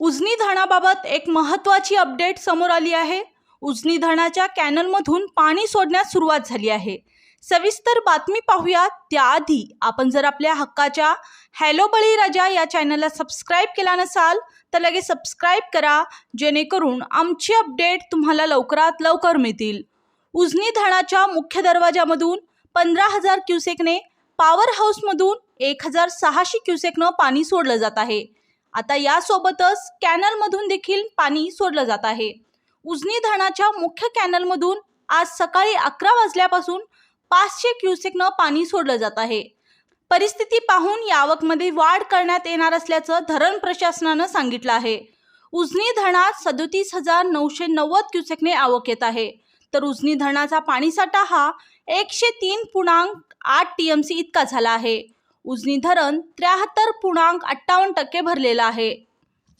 उजनी धरणाबाबत एक महत्त्वाची अपडेट समोर आली आहे. उजनी धरणाच्या कॅनलमधून पाणी सोडण्यास सुरुवात झाली आहे. सविस्तर बातमी पाहूया. त्याआधी आपण जर आपल्या हक्काच्या हॅलो बळीराजा या चॅनलला सबस्क्राईब केला नसाल तर लगेच सबस्क्राईब करा जेणेकरून आमची अपडेट तुम्हाला लवकरात लवकर मिळतील. उजनी धरणाच्या मुख्य दरवाजामधून पंधरा हजार क्युसेकने पॉवर हाऊसमधून एक हजार सहाशे क्युसेकनं पाणी सोडलं जात आहे. आता यासोबतच कॅनलमधून देखील पाणी सोडलं जात आहे. उजनी धरणाच्या मुख्य कॅनलमधून आज सकाळी अकरा वाजल्यापासून पाचशे क्युसेकनं पाणी सोडलं जात आहे. परिस्थिती पाहून यावकमध्ये वाढ करण्यात येणार असल्याचं धरण प्रशासनानं सांगितलं आहे. उजनी धरणात सदोतीस हजार नऊशे नव्वद क्युसेकने आवक येत आहे. तर उजनी धरणाचा पाणीसाठा हा एकशे तीन पूर्णांक आठ टी एम सी इतका झाला आहे. उजनी धरण त्र्याहत्तर पूर्णांक अठ्ठावन्न टक्के भरलेलं आहे.